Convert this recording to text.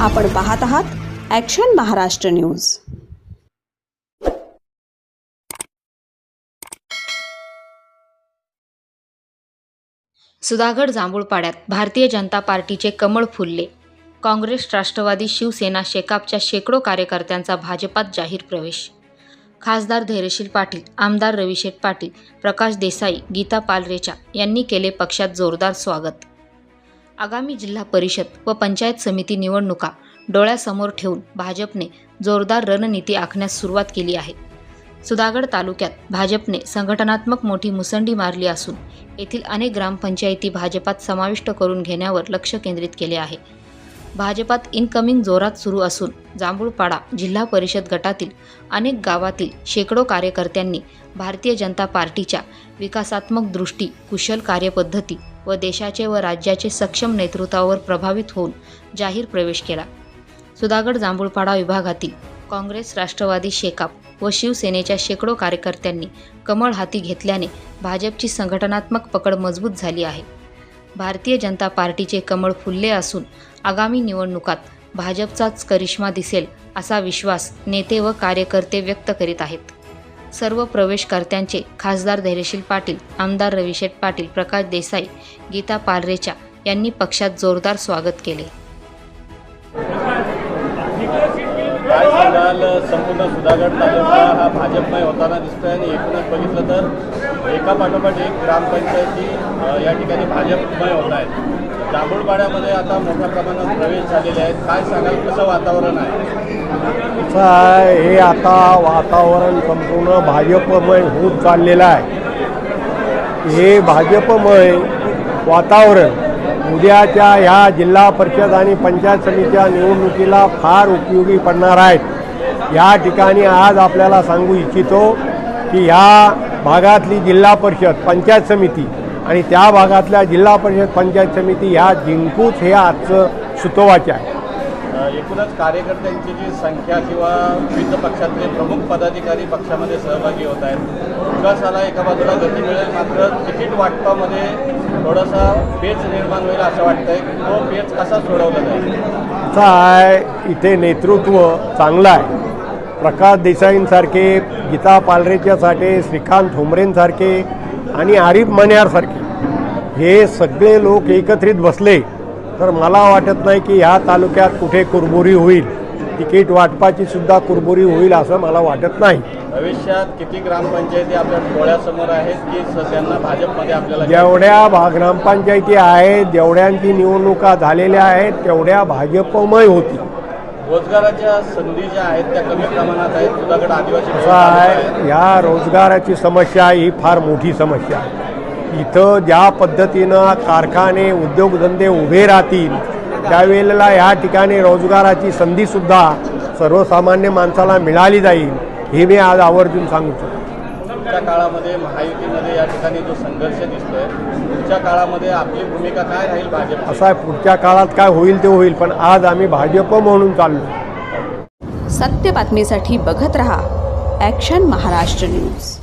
आपण पाहत आहात ॲक्शन महाराष्ट्र न्यूज सुधागड जांभूळपाड्यात भारतीय जनता पार्टीचे कमळ फुलले. काँग्रेस राष्ट्रवादी शिवसेना शेकापच्या शेकडो कार्यकर्त्यांचा भाजपात जाहीर प्रवेश. खासदार धैर्यशील पाटील आमदार रविशेठ पाटील प्रकाश देसाई गीता पालरेचा यांनी केले पक्षात जोरदार स्वागत. आगामी जिल्हा परिषद व पंचायत समिती निवडणुका डोळ्यासमोर ठेवून भाजपने जोरदार रणनीती आखण्यास सुरुवात केली आहे. सुधागड तालुक्यात भाजपने संघटनात्मक मोठी मुसंडी मारली असून येथील अनेक ग्रामपंचायती भाजपात समाविष्ट करून घेण्यावर लक्ष केंद्रित केले आहे. भाजपात इनकमिंग जोरात सुरू असून जांभूळपाडा जिल्हा परिषद गटातील अनेक गावातील शेकडो कार्यकर्त्यांनी भारतीय जनता पार्टीच्या विकासात्मक दृष्टी कुशल कार्यपद्धती व देशाचे व राज्याचे सक्षम नेतृत्वावर प्रभावित होऊन जाहीर प्रवेश केला. सुधागड जांभूळपाडा विभागातील काँग्रेस राष्ट्रवादी शेकाप व शिवसेनेच्या शेकडो कार्यकर्त्यांनी कमळ हाती घेतल्याने भाजपची संघटनात्मक पकड मजबूत झाली आहे. भारतीय जनता पार्टीचे कमळ फुलले असून आगामी निवडणुकात भाजपचाच करिश्मा दिसेल असा विश्वास नेते व कार्यकर्ते व्यक्त करीत आहेत. सर्व प्रवेशकर्त्यांचे खासदार धैर्यशील पाटील आमदार रविशेठ पाटील प्रकाश देसाई गीता पालरेचा यांनी पक्षात जोरदार स्वागत केले. काय संपूर्ण सुधागड तालुका हा भाजपमय होताना दिसतोय आणि एकूणच बघितलं तर एका पाठोपाठ एक ग्रामपंचायती या ठिकाणी भाजपमय होत आहेत जांभूळपाड्यामध्ये आता मोठ्या प्रमाणात प्रवेश झालेले आहेत. काय सांगाल? कसं वातावरण आहे? कसं आहे? हे आता वातावरण संपूर्ण भाजपमय होत चाललेलं आहे. हे भाजपमय वातावरण उद्याच्या ह्या जिल्हा परिषद आणि पंचायत समितीच्या निवडणुकीला फार उपयोगी पडणार आहेत. या ठिकाणी आज आपल्याला सांगू इच्छितो की ह्या भागातली जिल्हा परिषद पंचायत समिती आणि त्या भागातल्या जिल्हा परिषद पंचायत समिती ह्या जिंकूच हे आजचं सुतोवाचे आहे. एकूणच कार्यकर्त्यांची जी संख्या किंवा विविध पक्षातले प्रमुख पदाधिकारी पक्षामध्ये सहभागी होत आहेत विकासाला एका बाजूला गती मिळेल मात्र तिकीट वाटपामध्ये थोडासा पेच निर्माण होईल असं वाटतंय. तो पेच कसा सोडवला जाईल? असं आहे इथे नेतृत्व चांगलं आहे. प्रकाश देसाईंसारखे गीता पालरेच्यासारखे श्रीकांत ठोंबरेंसारखे आणि आरिफ मन्यारसारखे हे सगळे लोक एकत्रित बसले. तर मला वाटत नाही की ह्या तालुक्यात कुठे कुरबुरी होईल. तिकीट वाटपाची सुद्धा कुरबुरी होईल असं मला वाटत नाही. भविष्यात किती ग्रामपंचायती आपल्या डोळ्यासमोर आहेत की सगळ्यांना भाजपमध्ये आपल्याला जेवढ्या भा ग्रामपंचायती आहेत जेवढ्यांची निवडणुका झालेल्या आहेत तेवढ्या भाजपमय होती रोजगाराच्या संधी ज्या आहेत त्या कमी प्रमाणात आहेत. सुधागड आदिवासी असं आहे ह्या रोजगाराची समस्या ही फार मोठी समस्या आहे. इथं ज्या पद्धतीनं कारखाने उद्योगधंदे उभे राहतील त्यावेळेला ह्या ठिकाणी रोजगाराची संधीसुद्धा सर्वसामान्य माणसाला मिळाली जाईल हे मी आज आवर्जून सांगू शकतो. पुढच्या काळामध्ये महायुतीमध्ये या ठिकाणी जो संघर्ष दिसतोय पुढच्या काळामध्ये आपली भूमिका काय राहील भाजप असं आहे पुढच्या काळात काय होईल ते होईल पण आज आम्ही भाजप म्हणून चाललो. सत्य बातमीसाठी बघत रहा ॲक्शन महाराष्ट्र न्यूज